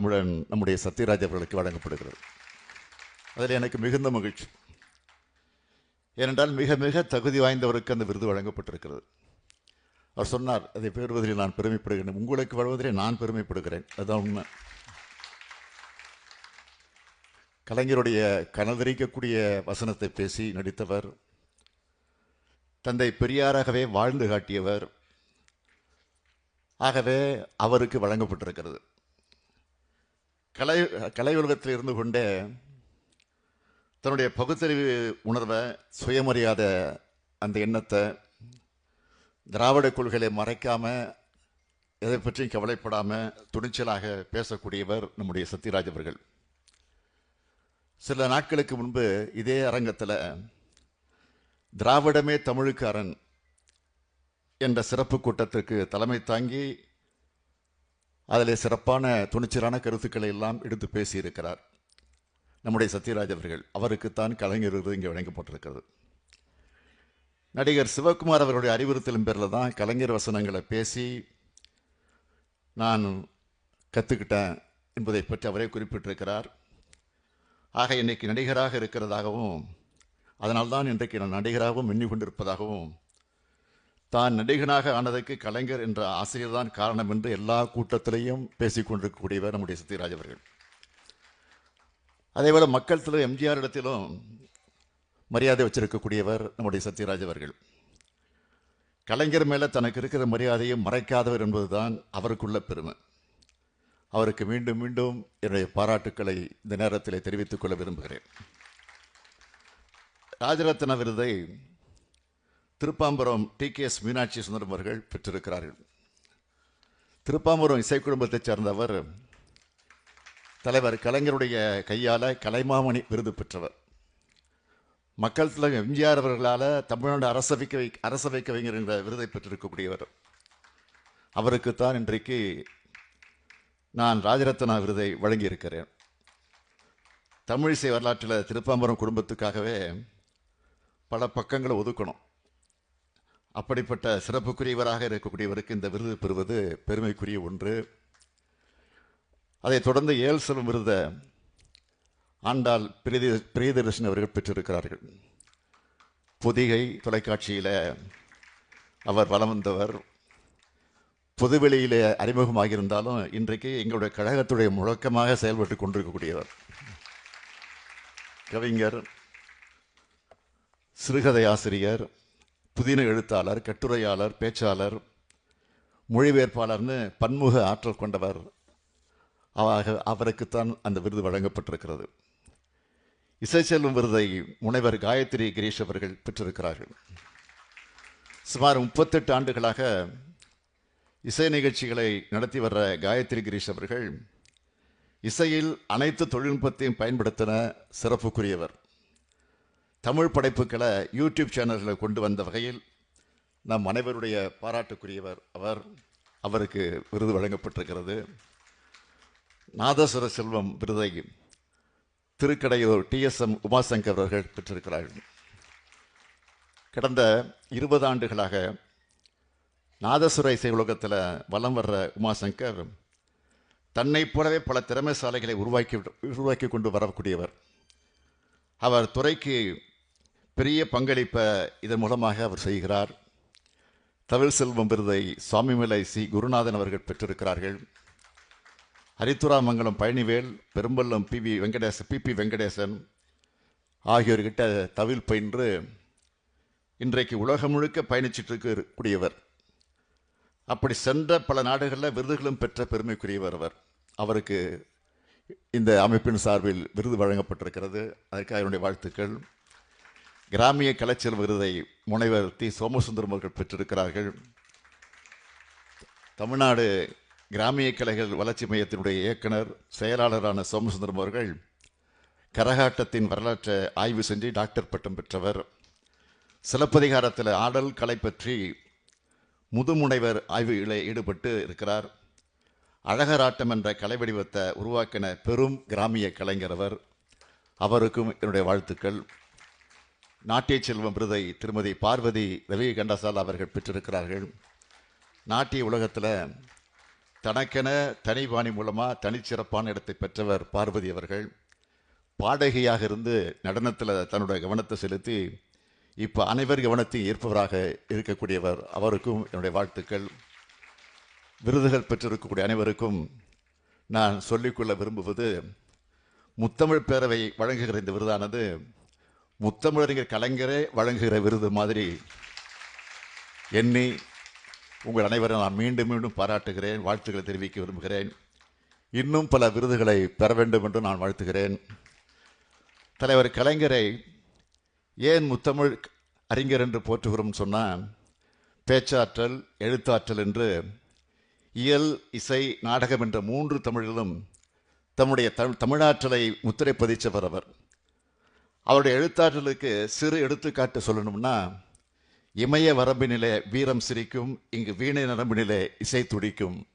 நம்முடன் நம்முடைய சத்யராஜ் அவர்களுக்கு வழங்கப்படுகிறது. அதில் எனக்கு மிகுந்த மகிழ்ச்சி. ஏனென்றால் மிக மிக தகுதி வாய்ந்தவருக்கு அந்த விருது வழங்கப்பட்டிருக்கிறது. அவர் சொன்னார் அதை பெறுவதில் நான் பெருமைப்படுகிறேன். உங்களுக்கு வழங்குவதிலே நான் பெருமைப்படுகிறேன். அதுதான் உண்மை. கலைஞருடைய கனதரிக்கக்கூடிய வசனத்தை பேசி நடித்தவர் தந்தை பெரியாராகவே வாழ்ந்து காட்டியவர் ஆகவே அவருக்கு வழங்கப்பட்டிருக்கிறது. கலை கலை உலகத்தில் இருந்து கொண்டே தன்னுடைய பகுத்தறிவு உணர்வை சுயமரியாத அந்த எண்ணத்தை திராவிட கொள்கைகளை மறைக்காமல் எதை பற்றியும் கவலைப்படாம துணிச்சலாக பேசக்கூடியவர் நம்முடைய சத்யராஜ் அவர்கள். சில நாட்களுக்கு முன்பு இதே அரங்கத்தில் திராவிடமே தமிழுக்கு அரண் என்ற சிறப்பு கூட்டத்திற்கு தலைமை தாங்கி அதில் சிறப்பான துணிச்சலான கருத்துக்களை எல்லாம் எடுத்து பேசியிருக்கிறார் நம்முடைய சத்யராஜ் அவர்கள். அவருக்குத்தான் கலைஞர் விருது இங்கே வழங்கப்பட்டிருக்கிறது. நடிகர் சிவகுமார் அவருடைய அறிவுறுத்தலும் பேரில் தான் கலைஞர் வசனங்களை பேசி நான் கற்றுக்கிட்டேன் என்பதை பற்றி அவரே குறிப்பிட்டிருக்கிறார். ஆக இன்னைக்கு நடிகராக இருக்கிறதாகவும் அதனால்தான் இன்றைக்கு நான் நடிகராகவும் எண்ணி கொண்டிருப்பதாகவும் தான் நடிகனாக ஆனதற்கு கலைஞர் என்ற ஆசிரியர் தான் காரணம் என்று எல்லா கூட்டத்திலையும் பேசிக்கொண்டிருக்கக்கூடியவர் நம்முடைய சத்யராஜ் அவர்கள். அதேபோல் மக்கள் எம்ஜிஆர் இடத்திலும் மரியாதை வச்சிருக்கக்கூடியவர் நம்முடைய சத்யராஜ் அவர்கள். கலைஞர் மேலே தனக்கு இருக்கிற மரியாதையை மறைக்காதவர் என்பதுதான் அவருக்குள்ள பெருமை. அவருக்கு மீண்டும் மீண்டும் என்னுடைய பாராட்டுக்களை இந்த நேரத்தில் தெரிவித்துக் கொள்ள விரும்புகிறேன். ராஜரத்ன விருதை Thirupambaram T K S Meenakshi Sundaram அவர்கள் பெற்றிருக்கிறார்கள். திருப்பாம்பரம் இசை குடும்பத்தைச் சேர்ந்தவர் தலைவர் கலைஞருடைய கையால் கலைமாமணி விருது பெற்றவர். மக்கள் தலைவர் எம்ஜிஆர் அவர்களால் தமிழ்நாடு அரசவை அரசவை கவிஞர் என்ற விருதை பெற்றிருக்கக்கூடியவர். அவருக்குத்தான் இன்றைக்கு நான் ராஜரத்னா விருதை வழங்கியிருக்கிறேன். தமிழிசை வரலாற்றில் திருப்பாம்பரம் குடும்பத்துக்காகவே பல பக்கங்களை ஒதுக்கணும். அப்படிப்பட்ட சிறப்புக்குரியவராக இருக்கக்கூடியவருக்கு இந்த விருது பெறுவது பெருமைக்குரிய ஒன்று. அதைத் தொடர்ந்து ஏல் செல்வம் விருத ஆண்டாள் பிரியதி பிரியதர்ஷன் அவர்கள் பெற்றிருக்கிறார்கள். பொதிகை தொலைக்காட்சியில் அவர் வலம் வந்தவர். பொதுவெளியிலே அறிமுகமாகியிருந்தாலும் இன்றைக்கு எங்களுடைய கழகத்துடைய முழக்கமாக செயல்பட்டு கொண்டிருக்கக்கூடியவர். கவிஞர் சிறுகதை ஆசிரியர் புதின எழுத்தாளர் கட்டுரையாளர் பேச்சாளர் மொழிபெயர்ப்பாளர்னு பன்முக ஆற்றல் கொண்டவர். அவ அவருக்குத்தான் அந்த விருது வழங்கப்பட்டிருக்கிறது. இசைச்செல்வம் விருதை முனைவர் காயத்ரி கிரீஷ் அவர்கள் பெற்றிருக்கிறார்கள். சுமார் முப்பத்தெட்டு ஆண்டுகளாக இசை நிகழ்ச்சிகளை நடத்தி வர்ற காயத்ரி கிரீஷ் அவர்கள் இசையில் அனைத்து தொழில்நுட்பத்தையும் பயன்படுத்தின சிறப்புக்குரியவர். தமிழ் படைப்புகளை யூடியூப் சேனல்களை கொண்டு வந்த வகையில் நம் அனைவருடைய பாராட்டுக்குரியவர் அவர் அவருக்கு விருது வழங்கப்பட்டிருக்கிறது. நாதஸ்வர செல்வம் விருதை திருக்கடையூர் டிஎஸ்எம் உமாசங்கர் அவர்கள் பெற்றிருக்கிறார்கள். கடந்த இருபது ஆண்டுகளாக நாதசுர இசை உலகத்தில் வலம் வர்ற உமாசங்கர் தன்னை போலவே பல திறமைசாலைகளை உருவாக்கி உருவாக்கி கொண்டு வரக்கூடியவர். அவர் துறைக்கு பெரிய பங்களிப்பை இதன் மூலமாக அவர் செய்கிறார். தமிழ் செல்வம் விருதை சுவாமிமலை சி. குருநாதன் அவர்கள் பெற்றிருக்கிறார்கள். Haridwaramangalam Palanivel Perumpallam P. V. Venkatesan P. P. Venkatesan ஆகியோர்கிட்ட தவில் பயின்று இன்றைக்கு உலகம் முழுக்க பயணிச்சிட்டு இருக்கக்கூடியவர் அப்படி சென்ற பல நாடுகளில் விருதுகளும் பெற்ற பெருமைக்குரியவர் அவர். அவருக்கு இந்த அமைப்பின் சார்பில் விருது வழங்கப்பட்டிருக்கிறது. அதற்காக என்னுடைய வாழ்த்துக்கள். கிராமிய கலைச்சல் விருதை முனைவர் தி சோமசுந்தரம் அவர்கள் பெற்றிருக்கிறார்கள். தமிழ்நாடு கிராமிய கலைகள் வளர்ச்சி மையத்தினுடைய இயக்குனர் செயலாளரான சோமசுந்தரம் அவர்கள் கரகாட்டத்தின் வரலாற்றை ஆய்வு செஞ்சு டாக்டர் பட்டம் பெற்றவர். சிலப்பதிகாரத்தில் ஆடல் கலை பற்றி முதுமுனைவர் ஆய்வுகளை ஈடுபட்டு இருக்கிறார். அழகராட்டம் என்ற கலை வடிவத்தை உருவாக்கின பெரும் கிராமிய கலைஞர் அவர். அவருக்கும் என்னுடைய வாழ்த்துக்கள். நாட்டிய செல்வம் விருதை திருமதி பார்வதி ரவி கண்டசால் அவர்கள் பெற்றிருக்கிறார்கள். நாட்டிய உலகத்தில் தனக்கென தனிபாணி மூலமாக தனிச்சிறப்பான இடத்தை பெற்றவர் பார்வதி அவர்கள். பாடகியாக இருந்து நடனத்தில் தன்னுடைய கவனத்தை செலுத்தி இப்போ அனைவர் கவனத்தையும் ஈர்ப்பவராக இருக்கக்கூடியவர் அவருக்கும் என்னுடைய வாழ்த்துக்கள். விருதுகள் பெற்றிருக்கக்கூடிய அனைவருக்கும் நான் சொல்லிக்கொள்ள விரும்புவது முத்தமிழ் பேரவை வழங்குகிற இந்த விருதானது முத்தமிழறிஞர் கலைஞரே வழங்குகிற விருது மாதிரி எண்ணி உங்கள் அனைவரும் நான் மீண்டும் மீண்டும் பாராட்டுகிறேன் வாழ்த்துக்களை தெரிவிக்க விரும்புகிறேன். இன்னும் பல விருதுகளை பெற வேண்டும் என்று நான் வாழ்த்துகிறேன். தலைவர் கலைஞரை ஏன் முத்தமிழ் அறிஞர் என்று போற்றுகிறோம் சொன்னால் பேச்சாற்றல் எழுத்தாற்றல் என்று இயல் இசை நாடகம் என்ற மூன்று தமிழிலும் தம்முடைய தமிழ் தமிழாற்றலை முத்திரை பதிச்சவர் அவர். அவருடைய எழுத்தாற்றலுக்கு சிறு எடுத்துக்காட்டு சொல்லணும்னா இமய வரம்பினிலே வீரம் சிரிக்கும் இங்கு வீணை நரம்பினிலே இசை துடிக்கும்.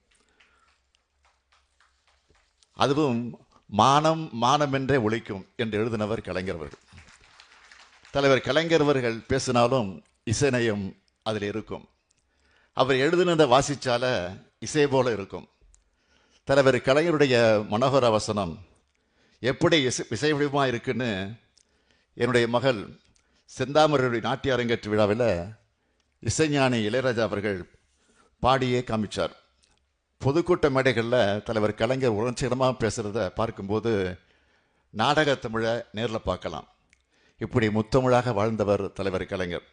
அதுவும் மானம் மானமென்றே ஒழிக்கும் என்று எழுதினவர் கலைஞரவர்கள் தலைவர் கலைஞரவர்கள் பேசினாலும் இசைநயம் அதில் இருக்கும். அவர் எழுதினதை வாசித்தால இசை போல இருக்கும். தலைவர் கலைஞருடைய மனோகர வசனம் எப்படி இசை இசை வடிவமாக இருக்குன்னு என்னுடைய மகள் செந்தாமரையுடைய நாட்டிய அரங்கேற்று விழாவில் இசைஞானி இளையராஜா அவர்கள் பாடியே காமிச்சார். பொதுக்கூட்ட மேடைகளில் தலைவர் கலைஞர் உணர்ச்சிகரமாக பேசுகிறத பார்க்கும்போது நாடக தமிழை நேரில் பார்க்கலாம். இப்படி முத்தமிழாக வாழ்ந்தவர் தலைவர் கலைஞர்.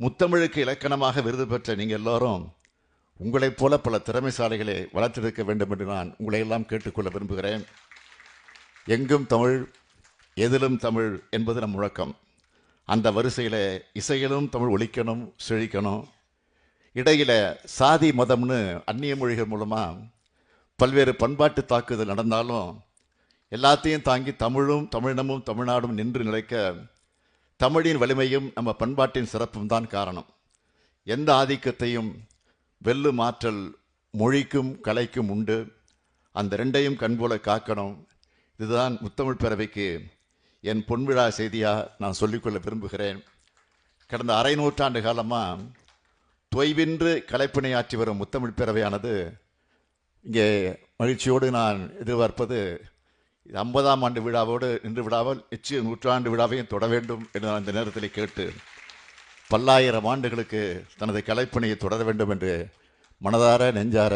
முத்தமிழுக்கு இலக்கணமாக விருது பெற்ற நீங்கள் எல்லோரும் உங்களைப் போல பல திறமைசாலிகளை வளர்த்தெடுக்க வேண்டும் என்று நான் உங்களையெல்லாம் கேட்டுக்கொள்ள விரும்புகிறேன். எங்கும் தமிழ் எதிலும் தமிழ் என்பது நம் முழக்கம். அந்த வரிசையில் இசையிலும் தமிழ் ஒழிக்கணும் செழிக்கணும். இடையில் சாதி மதம்னு அந்நிய மொழிகள் மூலமாக பல்வேறு பண்பாட்டு தாக்குதல் நடந்தாலும் எல்லாத்தையும் தாங்கி தமிழும் தமிழினமும் தமிழ்நாடும் நின்று நிலைக்க தமிழின் வலிமையும் நம்ம பண்பாட்டின் சிறப்பும் தான் காரணம். எந்த ஆதிக்கத்தையும் வெல்லும் ஆற்றல் மொழிக்கும் கலைக்கும் உண்டு. அந்த ரெண்டையும் கண்போல காக்கணும். இதுதான் முத்தமிழ் பேரவைக்கு என் பொன்விழா செய்தியாக நான் சொல்லிக்கொள்ள விரும்புகிறேன். கடந்த அரை நூற்றாண்டு காலமாக தொய்வின்று ஆற்றி வரும் முத்தமிழ் பேரவையானது இங்கே மகிழ்ச்சியோடு நான் எதிர்பார்ப்பது இது ஐம்பதாம் ஆண்டு விழாவோடு நின்று விடாமல் நிச்சய நூற்றாண்டு விழாவையும் தொட வேண்டும் என்று நான் இந்த நேரத்தில் கேட்டு பல்லாயிரம் ஆண்டுகளுக்கு தனது கலைப்பணியை தொடர வேண்டும் என்று மனதார நெஞ்சார